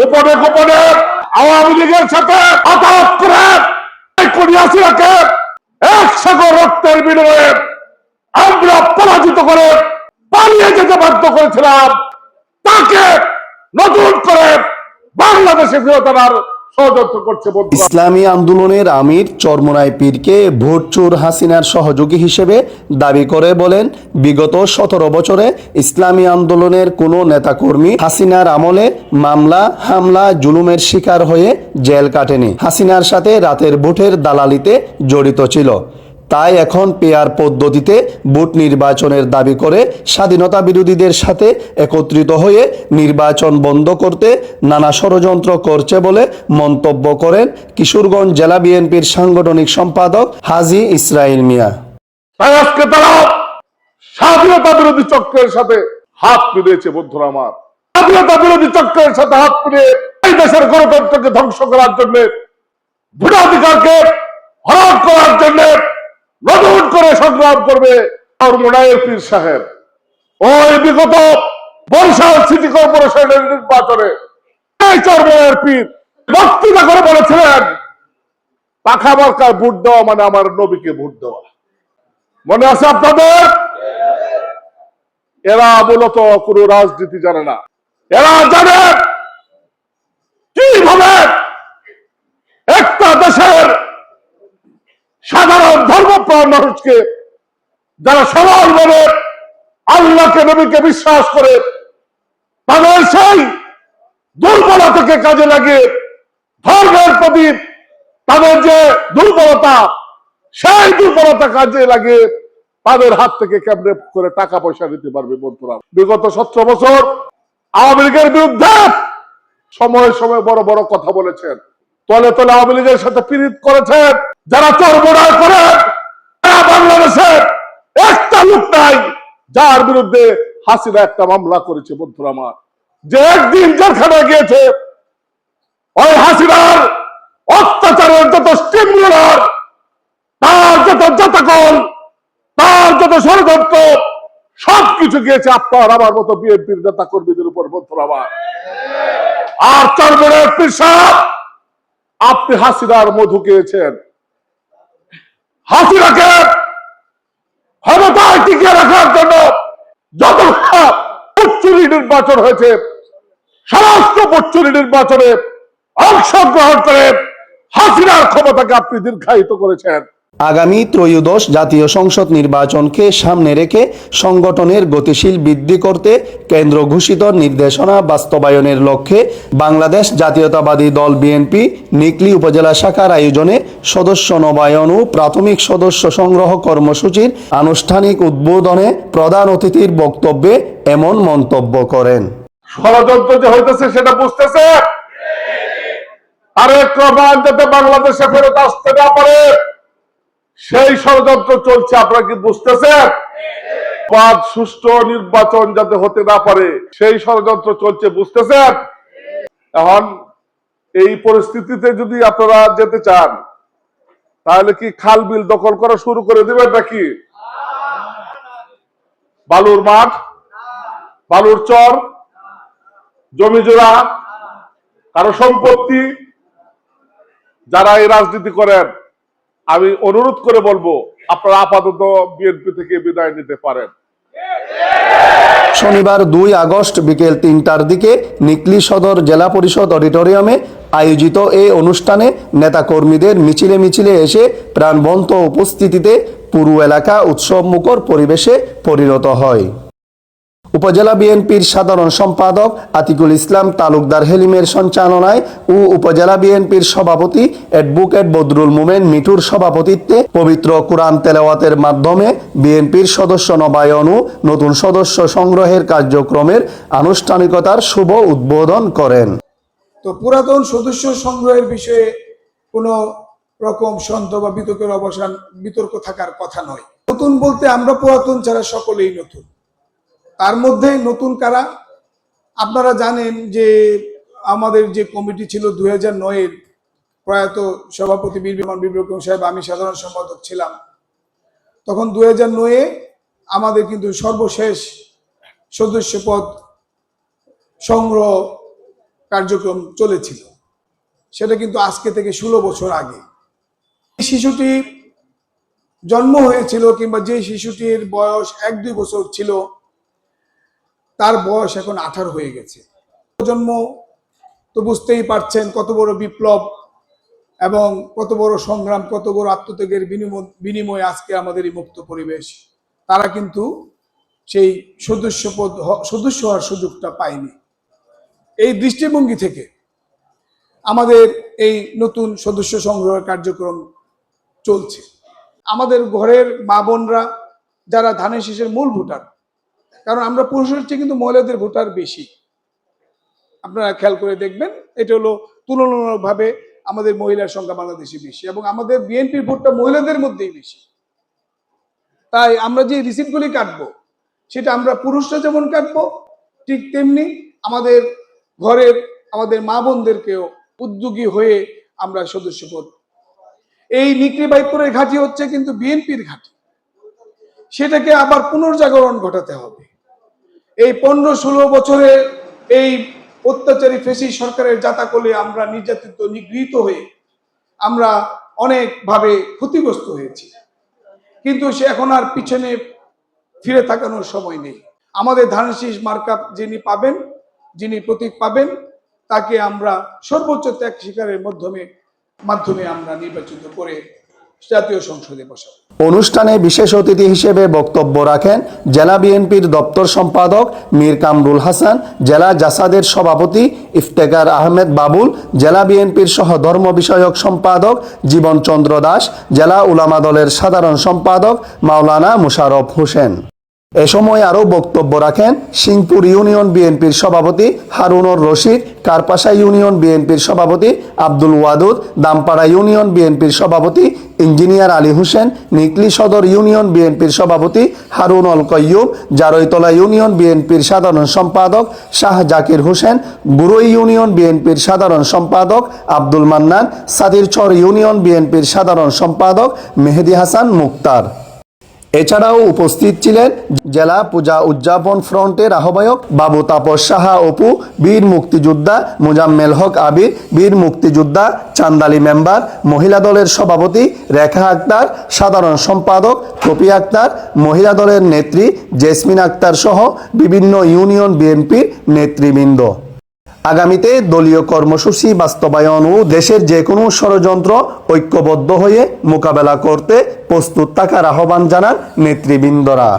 গোপনে গোপনে আওয়ামী লীগের সাথে আঘাত করে এই কনিয়াসিরাকে একশো রক্তের বিনিময়ে আমরা পরাজিত করে পালিয়ে যেতে বাধ্য করেছিলাম। তাকে নতুন করে বাংলাদেশে ফেরত আনার ইসলামী আন্দোলনের আমির চরমোনাই পীরকে ভোট চোর হাসিনার সহযোগী হিসেবে দাবি করে বলেন, বিগত সতেরো বছরে ইসলামী আন্দোলনের কোনো নেতাকর্মী হাসিনার আমলে মামলা, হামলা, জুলুমের শিকার হয়ে জেল কাটেনি। হাসিনার সাথে রাতের ভোটের দালালিতে জড়িত ছিল। তাই এখন পেয়ার পদ্ধতিতে ভোট নির্বাচনের দাবি করে স্বাধীনতা বিরোধীদের সাথে একত্রিত হয়ে নির্বাচন বন্ধ করতে নানা ষড়যন্ত্র করছে বলে মন্তব্য করেন কিশোরগঞ্জ জেলা বিএনপির সাংগঠনিক সম্পাদক হাজি ইসরাইল মিয়া। তাই আজকে তারা স্বাধীনতা বিরোধী চক্রের সাথে হাত মিলিয়েছে, বন্ধুরা আমার। স্বাধীনতা বিরোধী চক্রের সাথে হাত মিলিয়ে এই দেশের গণতন্ত্রকে ধ্বংস করার জন্য ভোটাধিকারকে হরণ করার জন্য নতুন করে সংগ্রাম করবে আর মোনায়ের পীর সাহেব। ওই বিগত বরিশাল সিটি কর্পোরেশনের নির্বাচনে চরমনের পীর বক্তৃতা করে বলেছিলেন, পাখা মার্কায় ভোট দেওয়া মানে আমার নবীকে ভোট দেওয়া। মনে আছে আপনাদের? এরা মূলত কোন রাজনীতি জানে না। এরা জানে কীভাবে একটা দেশের সাধারণ ধর্মপ্রাণ মানুষকে যারা বলে আল্লাহকে, নবীকে বিশ্বাস করে, তাদের সেই দুর্বলতা থেকে কাজে লাগিয়ে ধর্মের প্রতি তাদের যে দুর্বলতা, সেই দুর্বলতা কাজে লাগে তাদের হাত থেকে কেমনে করে টাকা পয়সা নিতে পারবে বন্ধুরা? বিগত সতেরো বছর আওয়ামী লীগের বিরুদ্ধে সময়ে সময়ে বড় বড় কথা বলেছেন। তলে তলে আওয়ামী লীগের সাথে পীড়িত করেছেন। যারা চরমোড়ায় করে বাংলাদেশের একটা লোক নাই, যার বিরুদ্ধে হাসিনা একটা মামলা করেছে, বন্ধুরা আমার। যে একদিন জেলখানায় গিয়েছে, ওই হাসিনার অত্যাচারের যত স্টিমুলার তার যত যতকল তার যত ষড়যন্ত্র, সবকিছু গিয়েছে আপনার, আমার মতো বিএনপির নেতা কর্মীদের উপর, বন্ধুরা আমার। আর চরমনের পেশাব আপনি হাসিনার মধু খেয়েছেন। হাসিনাকে ক্ষমতায় টিকিয়ে রাখার জন্য যত পচ্চুরি নির্বাচন হয়েছে, সমস্ত পচ্চুরি নির্বাচনে অংশগ্রহণ করে হাসিনার ক্ষমতাকে আপনি দীর্ঘায়িত করেছেন। আগামী ত্রয়োদশ জাতীয় সংসদ নির্বাচনকে সামনে রেখে সংগঠনের গতিশীল বৃদ্ধি করতে কেন্দ্র ঘোষিত নির্দেশনা বাস্তবায়নের লক্ষ্যে বাংলাদেশ জাতীয়তাবাদী দল বিএনপি নিকলি উপজেলা শাখার আয়োজনে সদস্য নবায়ন ও প্রাথমিক সদস্য সংগ্রহ কর্মসূচির আনুষ্ঠানিক উদ্বোধনে প্রধান অতিথির বক্তব্যে এমন মন্তব্য করেন। ষড়যন্ত্র যে হইতেছে সেটা বুঝতেছে? আরেক রহমান যাতে বাংলাদেশে ফেরত আসতে না পারে। সেই ষড়যন্ত্র চলছে, আপনারা কি বুঝতেছেন? পাঁচ সুষ্ঠু নির্বাচন যাতে হতে না পারে, সেই ষড়যন্ত্র চলছে, বুঝতেছেন? এখন এই পরিস্থিতিতে যদি আপনারা যেতে চান, তাহলে কি খাল বিল দখল করা শুরু করে দিবেন নাকি? বালুর মাঠ, বালুর চর, জমি জোড়া, কারও সম্পত্তি, যারা এই রাজনীতি করেন আমি অনুরোধ করে বলব, আপনারা আপাতত বিএনপি থেকে বিদায় নিতে পারেন। শনিবার দুই আগস্ট বিকেল তিনটার দিকে নিকলি সদর জেলা পরিষদ অডিটোরিয়ামে আয়োজিত এই অনুষ্ঠানে নেতাকর্মীদের মিছিলে মিছিলে এসে প্রাণবন্ত উপস্থিতিতে পুরো এলাকা উৎসব মুখর পরিবেশে পরিণত হয়। উপজেলা বিএনপির সাধারণ সম্পাদক আতিকুল ইসলাম তালুকদার হেলিমের সঞ্চালনায় ও উপজেলা বিএনপির সভাপতি অ্যাডভোকেট বদরুল মোমেন মিঠুর সভাপতিত্বে পবিত্র কোরআন তেলাওয়াতের মাধ্যমে বিএনপির সদস্য নবায়ন ও নতুন সদস্য সংগ্রহের কার্যক্রমের আনুষ্ঠানিকতার শুভ উদ্বোধন করেন। তো পুরাতন সদস্য সংগ্রহের বিষয়ে কোনো রকম সন্দেহ বা বিতর্কের অবসান, বিতর্ক থাকার কথা নয়। নতুন বলতে আমরা পুরাতন ছাড়া সকলেই নতুন। তার মধ্যে নতুন কারা? আপনারা জানেন যে আমাদের যে কমিটি ছিল দুই হাজার নয়ের প্রয়াত সভাপতি বীর বিমান সাহেব, আমি সাধারণ সম্পাদক ছিলাম। তখন দুই হাজার নয়ে আমাদের কিন্তু সর্বশেষ সদস্য পদ সংগ্রহ কার্যক্রম চলেছিল। সেটা কিন্তু আজকে থেকে ষোলো বছর আগে। শিশুটি জন্ম হয়েছিল কিংবা যে শিশুটির বয়স এক দুই বছর ছিল তার বয়স এখন আঠারো হয়ে গেছে। প্রজন্ম তো বুঝতেই পারছেন কত বড় বিপ্লব এবং কত বড় সংগ্রাম, কত বড় আত্মত্যাগের বিনিময় আজকে আমাদের এই মুক্ত পরিবেশ। তারা কিন্তু সেই সদস্য পদ সদস্য হওয়ার সুযোগটা পায়নি। এই দৃষ্টিভঙ্গি থেকে আমাদের এই নতুন সদস্য সংগ্রহের কার্যক্রম চলছে। আমাদের ঘরের মা বোনরা যারা ধানের শীষের মূল ভোটার কারণ আমরা পুরুষের চেয়ে কিন্তু মহিলাদের ভোটার বেশি। আপনারা খেয়াল করে দেখবেন, এটা হলো তুলনামূলকভাবে আমাদের মহিলার সংখ্যা বাংলাদেশে বেশি এবং আমাদের বিএনপির ভোটটা মহিলাদের মধ্যেই বেশি। তাই আমরা যে রিসিপ্টগুলি কাটবো, সেটা আমরা পুরুষরা যেমন কাটবো, ঠিক তেমনি আমাদের ঘরের আমাদের মা বোনদেরকেও উদ্যোগী হয়ে আমরা সদস্যপদ। এই নিকরি বাইপুরের ঘাঁটি হচ্ছে কিন্তু বিএনপির ঘাঁটি। সেটাকে আবার পুনর্জাগরণ ঘটাতে হবে। এই পনেরো ষোলো বছরে এই অত্যাচারী ফেসি সরকারের জাতাকলে আমরা নির্যাতিত, নিগৃহীত হয়ে আমরা অনেকভাবে ক্ষতিগ্রস্ত হয়েছি। কিন্তু সে এখন আর পিছনে ফিরে তাকানোর সময় নেই। আমাদের ধানশীষ মার্কাপ যিনি পাবেন, যিনি প্রতীক পাবেন, তাকে আমরা সর্বোচ্চ ত্যাগ স্বীকারের মাধ্যমে মাধ্যমে আমরা নির্বাচিত করে জাতীয় সংসদে বসাবো। অনুষ্ঠানে বিশেষ অতিথি হিসেবে বক্তব্য রাখেন জেলা বিএনপির দপ্তর সম্পাদক মীর কামরুল হাসান, জেলা জাসাদের সভাপতি ইফতেকার আহমেদ বাবুল, জেলা বিএনপির সহ ধর্ম বিষয়ক সম্পাদক জীবনচন্দ্র দাস, জেলা উলামা দলের সাধারণ সম্পাদক মাওলানা মুশারফ হোসেন। এ সময় আরও বক্তব্য রাখেন সিংপুর ইউনিয়ন বিএনপির সভাপতি হারুনর রশিদ, কারপাশা ইউনিয়ন বিএনপির সভাপতি আব্দুল ওয়াদুদ, দামপাড়া ইউনিয়ন বিএনপির সভাপতি ইঞ্জিনিয়ার আলী হোসেন, নিকলি সদর ইউনিয়ন বিএনপির সভাপতি হারুন অল কয়্যুব, জারৈতলা ইউনিয়ন বিএনপির সাধারণ সম্পাদক শাহ জাকির হোসেন বুড়ই ইউনিয়ন বিএনপির সাধারণ সম্পাদক আব্দুল মান্নান সাদিরছড় ইউনিয়ন বিএনপির সাধারণ সম্পাদক মেহেদি হাসান মুক্তার। এছাড়াও উপস্থিত ছিলেন জেলা পূজা উদযাপন ফ্রন্টের আহ্বায়ক বাবু তাপস সাহা অপু, বীর মুক্তিযোদ্ধা মুজাম্মেল হক আবির, বীর মুক্তিযোদ্ধা চান্দালি মেম্বার, মহিলা দলের সভাপতি রেখা আক্তার, সাধারণ সম্পাদক কপি আক্তার, মহিলা দলের নেত্রী জেসমিন আক্তার সহ বিভিন্ন ইউনিয়ন বিএনপির নেতৃবৃন্দ। আগামীতে দলীয় কর্মসূচি বাস্তবায়ন ও দেশের যে কোনো ষড়যন্ত্র ঐক্যবদ্ধ হয়ে মোকাবেলা করতে প্রস্তুত থাকার আহ্বান জানান নেতৃবৃন্দরা।